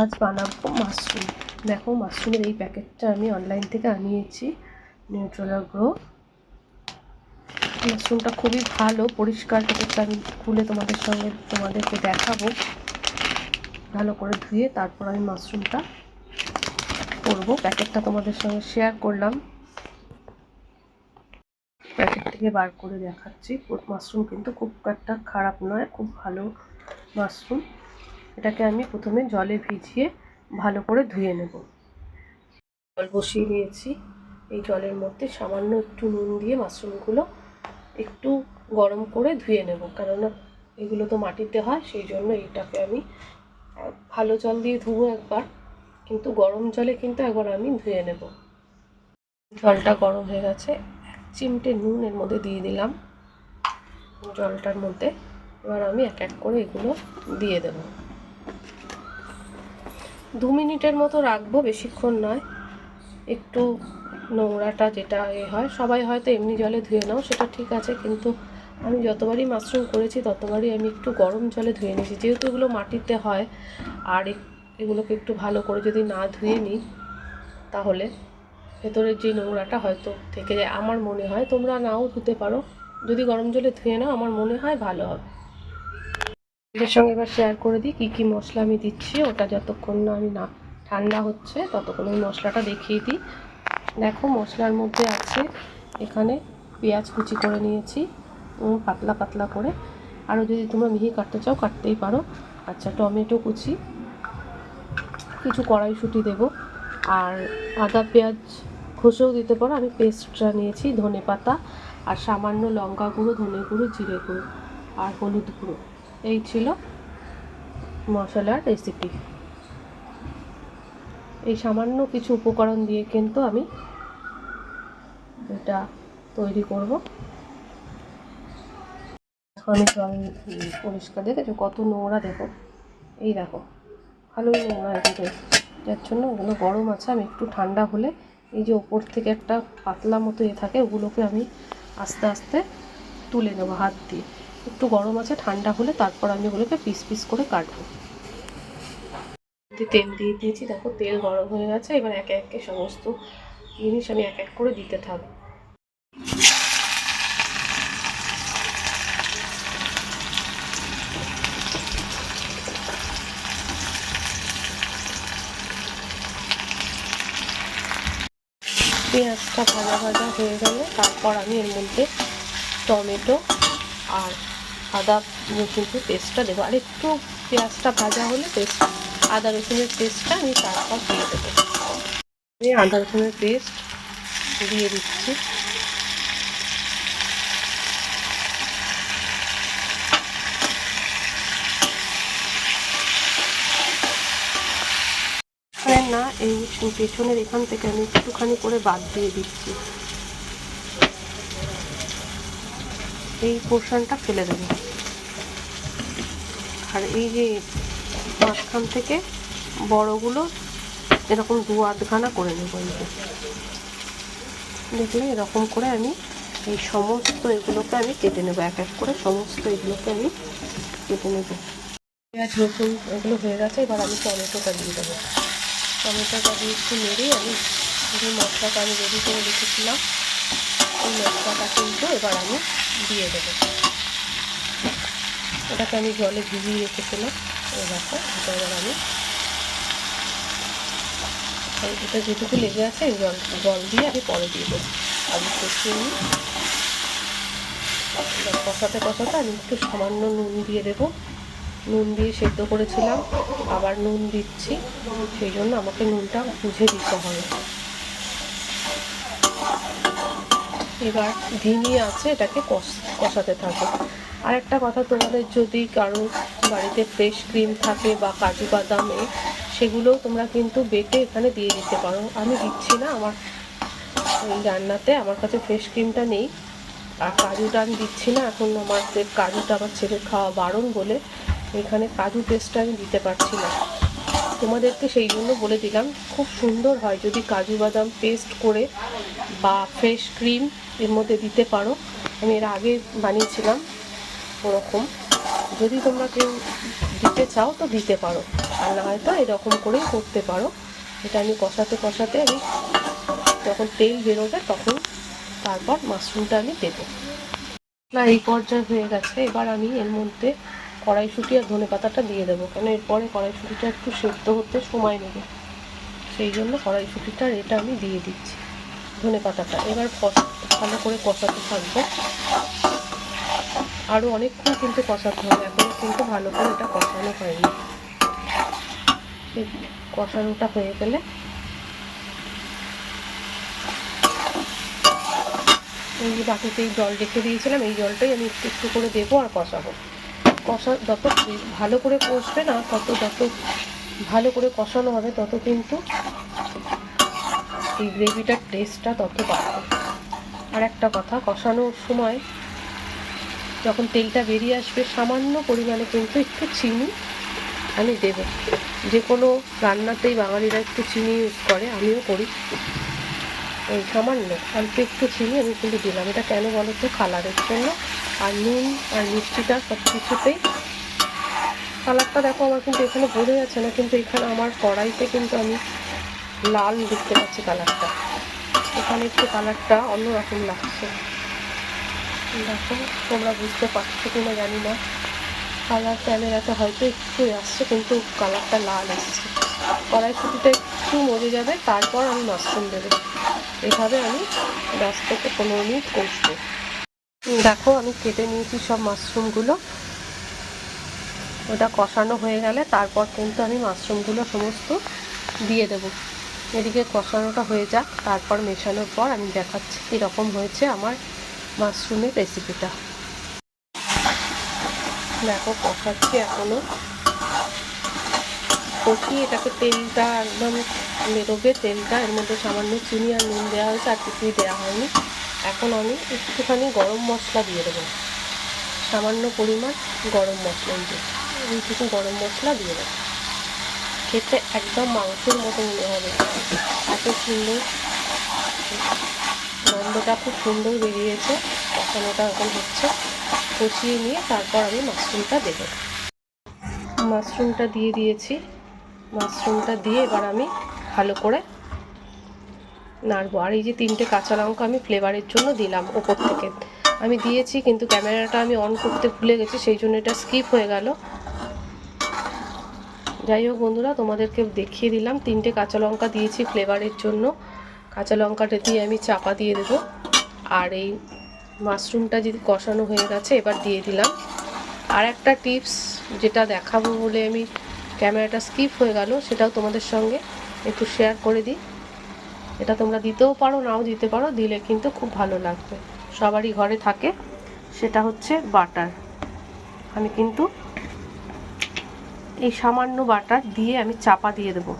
আজ বানাবো মাশরুম। দেখো মাশরুমের এই প্যাকেটটা আমি অনলাইন থেকে আনিয়েছি নিউট্রোলা গ্রো মাশরুমটা খুবই ভালো, পরিষ্কার প্যাকেটটা আমি খুলে তোমাদের সঙ্গে তোমাদেরকে দেখাবো। ভালো করে ধুয়ে তারপর আমি মাশরুমটা করব। প্যাকেটটা তোমাদের সঙ্গে শেয়ার করলাম। প্যাকেট থেকে বার করে দেখাচ্ছি। মাশরুম কিন্তু খুব একটা খারাপ নয়, খুব ভালো মাশরুম। এটাকে আমি প্রথমে জলে ভিজিয়ে ভালো করে ধুয়ে নেব। জল বসিয়ে নিয়েছি। এই জলের মধ্যে সামান্য একটু নুন দিয়ে মাশরুমগুলো একটু গরম করে ধুয়ে নেব। কেননা এগুলো তো মাটিতে হয়, সেই জন্য এইটাকে আমি ভালো জল দিয়ে ধুবো একবার। কিন্তু গরম জলে কিন্তু একবার আমি ধুয়ে নেব। জলটা গরম হয়ে গেছে। এক চিমটে নুন এর মধ্যে দিয়ে দিলাম। জলটার মধ্যে এবার আমি এক এক করে এগুলো দিয়ে দেব। দু মিনিটের মতো রাখব, বেশিক্ষণ নয়। একটু নোংরাটা যেটা এ হয়, সবাই হয়তো এমনি জলে ধুয়ে নাও, সেটা ঠিক আছে, কিন্তু আমি যতবারই মাশরুম করেছি, ততবারই আমি একটু গরম জলে ধুয়ে নিয়েছি। যেহেতু এগুলো মাটিতে হয়, আর এগুলোকে একটু ভালো করে যদি না ধুয়ে নিই, তাহলে ভেতরের যে নোংরাটা হয়তো থেকে যায়। আমার মনে হয় তোমরা নাও ধুতে পারো। যদি গরম জলে ধুয়ে নাও, আমার মনে হয় ভালো হবে। এর সঙ্গে এবার শেয়ার করে দিই, কী কী মশলা আমি দিচ্ছি, ওটা যতক্ষণ না আমি না, ঠান্ডা হচ্ছে, ততক্ষণ আমি মশলাটা দেখিয়ে দিই। দেখো মশলার মধ্যে আছে এখানে পেঁয়াজ কুচি করে নিয়েছি পাতলা পাতলা করে। আরও যদি তোমরা মিহি কাটতে চাও, কাটতেই পারো। আচ্ছা টমেটো কুচি, কিছু কড়াইশুঁটি দেব। আর আদা, পেঁয়াজ ঘষেও দিতে পারো। আমি পেস্টটা নিয়েছি ধনে পাতা আর সামান্য লঙ্কা গুঁড়ো ধনে গুঁড়ো জিরে গুঁড়ো, আর হলুদ গুঁড়ো। এই ছিল মশলার রেসিপি এই সামান্য কিছু উপকরণ দিয়ে কিন্তু আমি এটা তৈরি করব। আমি জল পরিষ্কার দেখেছ কত নোংরা দেখো। এই দেখো, ভালোই নোংরা এদিকে যার জন্য ওগুলো গরম আছে, আমি একটু ঠান্ডা হলে এই যে ওপর থেকে একটা পাতলা মতো এ থাকে, ওগুলোকে আমি আস্তে আস্তে তুলে নেব হাত দিয়ে। একটু গরম আছে, ঠান্ডা হলে তারপর আমি ওগুলোকে পিস পিস করে কাটবো। তেল দিয়ে দিয়েছি, দেখো তেল গরম হয়ে গেছে, এবার একে একে সমস্ত জিনিস আমি এক এক করে দিতে থাকব পেঁয়াজটা ভাজা ভাজা হয়ে গেলে তারপর আমি এর মধ্যে টমেটো আর আদা রসুনের পেস্টটা দেবো। আর একটু পেঁয়াজটা ভাজা হলে পেস্ট আদা রসুনের পেস্টটা আমি তারপর দিয়ে দেবো। আমি আদা রসুনের পেস্ট দিয়ে দিচ্ছি। না, এই পেছনের এখান থেকে আমি একটুখানি করে বাদ দিয়ে দিচ্ছি। এই পোর্শনটা ফেলে দেবো। আর এই যে মাঝখান থেকে বড়গুলো এরকম দু আধখানা করে নেব এই যে। দেখলে এরকম করে আমি এই সমস্ত এগুলোকে আমি কেটে নেব, এক এক করে সমস্ত এগুলোকে আমি কেটে নেব। পেঁয়াজ, রসুন এগুলো হয়ে গেছে, এবার আমি টমেটোটা দিয়ে দেবো। টমেটোটা দিয়ে একটু নেড়ে আমি মশলাটা আমি রেডি করে রেখেছিলাম। ওই মশলাটা কিন্তু এবার আমি দিয়ে দেবো। এটাকে আমি জলে ভিজিয়ে রেখেছিলাম। এই দেখো, এটা এবার আমি এটা যেটুকু লেগে আছে জল জল দিয়ে আমি পরে দিয়ে দেবো। আমি কষিয়ে নিই। কষাতে কষাতে আমি একটু সামান্য নুন দিয়ে দেবো। নুন দিয়ে সেদ্ধ করেছিলাম, আবার নুন দিচ্ছি, সেই জন্য আমাকে নুনটা বুঝে দিতে হবে। এবার ধিমি আছে এটাকে কষাতে থাকে। আর একটা কথা তোমাদের যদি কারও বাড়িতে ফ্রেশ ক্রিম থাকে বা কাজু বাদামে, সেগুলোও তোমরা কিন্তু বেটে এখানে দিয়ে দিতে পারো। আমি দিচ্ছি না, আমার রান্নাতে আমার কাছে ফ্রেশ ক্রিমটা নেই। আর কাজুটা আমি দিচ্ছি না, এখন আমার কাজুটা আমার ছেলে খাওয়া বারণ বলে, এখানে কাজু পেস্টটা আমি দিতে পারছি না। তোমাদেরকে সেই জন্য বলে দিলাম, খুব সুন্দর হয় যদি কাজু বাদাম পেস্ট করে বা ফ্রেশ ক্রিম এর মধ্যে দিতে পারো। আমি এর আগে বানিয়েছিলাম ওরকম। যদি তোমরা কেউ দিতে চাও তো দিতে পারো। আর না হয়তো এরকম করেই করতে পারো। এটা আমি কষাতে কষাতে আমি যখন তেল বেরোবে তখন তারপর মাশরুমটা আমি দেবো। না, এই পর্যায়ে হয়ে গেছে। এবার আমি এর মধ্যে কড়াইশুঁটি আর ধনে পাতাটা দিয়ে দেবো। কেন এরপরে কড়াইশুঁটিটা একটু সেদ্ধ হতে সময় নেবে। সেই জন্য কড়াইশুঁটিটা আর এটা আমি দিয়ে দিচ্ছি ধনে পাতাটা। এবার ভালো করে কষাতে থাকব। আরও অনেকক্ষণ কিন্তু কষাতে হবে। এখন কিন্তু ভালো করে এটা কষানো হয়নি। কষানোটা হয়ে গেলে এই যে বাটিতেই জল রেখে দিয়েছিলাম, এই জলটাই আমি একটু একটু করে দেবো আর কষাবো। কষা, যত ভালো করে কষবে না, তত যত ভালো করে কষানো হবে, তত কিন্তু এই গ্রেভিটার টেস্টটা তত বাড়বে। আর একটা কথা, কষানোর সময় যখন তেলটা বেরিয়ে আসবে, সামান্য পরিমাণে কিন্তু একটু চিনি আমি দেব। যে কোনো রান্নাতেই বাঙালিরা একটু চিনি ইউজ করে, আমিও করি। ওই সামান্য, অল্প একটু চিনি আমি কিন্তু দিলাম। এটা কেন বলো তো কালারের জন্য। আর নুন আর মিষ্টিটা সব কিছুতেই কালারটা দেখো, আমার কিন্তু এখানে বোঝা যাচ্ছে না, কিন্তু এখানে আমার কড়াইতে কিন্তু আমি লাল দেখতে পাচ্ছি কালারটা। এখানে একটু কালারটা অন্যরকম লাগছে। দেখো, তোমরা বুঝতে পারছ কি না জানি না। কালার ক্যামেরাতে হয়তো একটু আসছে, কিন্তু কালারটা লাল এসছে কড়াইশুটিটা একটু মরে যাবে, তারপর আমি মাশরুম দেবো। এভাবে আমি দশ থেকে পনেরো মিনিট কষবো। দেখো, আমি কেটে নিয়েছি সব মাশরুমগুলো। ওটা কষানো হয়ে গেলে তারপর কিন্তু আমি মাশরুমগুলো সমস্ত দিয়ে দেবো। এদিকে কষানোটা হয়ে যাক, তারপর মেশানোর পর আমি দেখাচ্ছি কীরকম হয়েছে আমার মাশরুমের রেসিপিটা। দেখো, কষাচ্ছি এখনও কষি, এটাকে তেলটা একদম বেরোবে, তেলটা এর মধ্যে সামান্য চিনি আর নুন দেওয়া হয়েছে, আর কিছুই দেওয়া হয়নি। এখন আমি একটুখানি গরম মশলা দিয়ে দেবো। সামান্য পরিমাণ গরম মশলা দিয়ে এইটুকু গরম মশলা দিয়ে দেবো। খেতে একদম মাংসের মতো মনে হবে। এত সুন্দর, গন্ধটা খুব সুন্দর বেরিয়েছে কষানোটা এখন হচ্ছে কষিয়ে নিয়ে তারপর আমি মাশরুমটা দেবো। মাশরুমটা দিয়ে দিয়েছি। মাশরুমটা দিয়ে এবার আমি ভালো করে নাড়বো। আর এই যে তিনটে কাঁচা লঙ্কা আমি ফ্লেভারের জন্য দিলাম ওপর থেকে। আমি দিয়েছি, কিন্তু ক্যামেরাটা আমি অন করতে ভুলে গেছি, সেই জন্য এটা স্কিপ হয়ে গেল। যাই হোক বন্ধুরা, তোমাদেরকে দেখিয়ে দিলাম। তিনটে কাঁচা লঙ্কা দিয়েছি ফ্লেভারের জন্য। কাঁচা লঙ্কাটা দিয়ে আমি চাপা দিয়ে দেবো। আর এই মাশরুমটা যদি কষানো হয়ে গেছে, এবার দিয়ে দিলাম। আর একটা টিপস যেটা দেখাবো বলে আমি ক্যামেরাটা স্কিপ হয়ে গেল, সেটাও তোমাদের সঙ্গে একটু শেয়ার করে দিই। এটা তোমরা দিতেও পারো, নাও দিতে পারো, দিলে কিন্তু খুব ভালো লাগবে। সবারই ঘরে থাকে, সেটা হচ্ছে বাটার। আমি কিন্তু এই সামান্য বাটার দিয়ে আমি চাপা দিয়ে দেবো।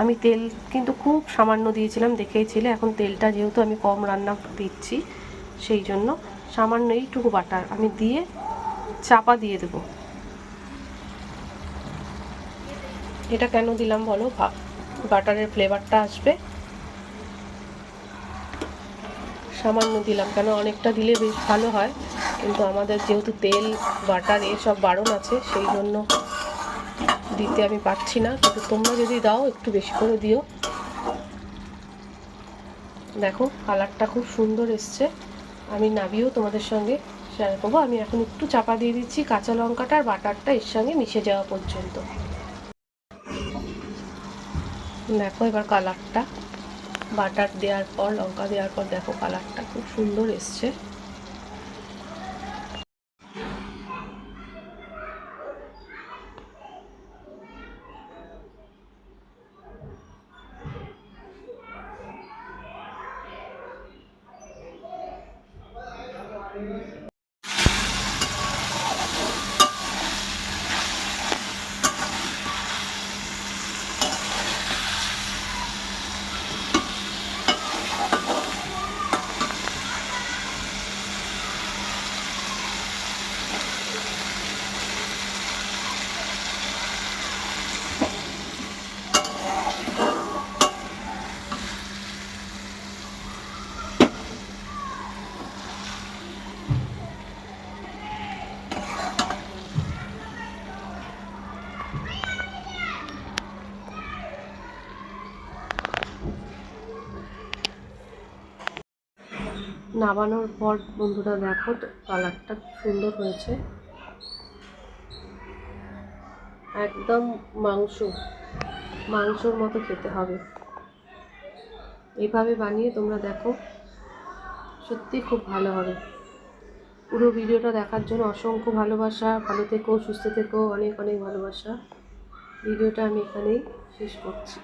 আমি তেল কিন্তু খুব সামান্য দিয়েছিলাম দেখেইছিলে এখন তেলটা যেহেতু আমি কম রান্না দিচ্ছি, সেই জন্য সামান্য এইটুকু বাটার আমি দিয়ে চাপা দিয়ে দেব। এটা কেন দিলাম বলো? বাটারের ফ্লেভারটা আসবে। সামান্য দিলাম, কেন অনেকটা দিলে বেশ ভালো হয়। কিন্তু আমাদের যেহেতু তেল, বাটার এসব বারণ আছে, সেই জন্য দিতে আমি পারছি না। কিন্তু তোমরা যদি দাও, একটু বেশি করে দিও। দেখো, কালারটা খুব সুন্দর এসছে। আমি নাবিয়েও তোমাদের সঙ্গে শেয়ার করব। আমি এখন একটু চাপা দিয়ে দিচ্ছি, কাঁচা লঙ্কাটা আর বাটারটা এর সঙ্গে মিশে যাওয়া পর্যন্ত। দেখো এবার কালারটা। বাটার দেওয়ার পর লঙ্কা দেওয়ার পর দেখো কালারটা খুব সুন্দর এসছে। নামানোর পর বন্ধুরা দেখো কালারটা সুন্দর হয়েছে। একদম মাংস, মাংসর মতো খেতে হবে। এভাবে বানিয়ে তোমরা দেখো, সত্যি খুব ভালো হবে। পুরো ভিডিওটা দেখার জন্য অসংখ্য ভালোবাসা। ভালো থেকো, সুস্থ থেকো, অনেক অনেক ভালোবাসা। ভিডিওটা আমি এখানেই শেষ করছি।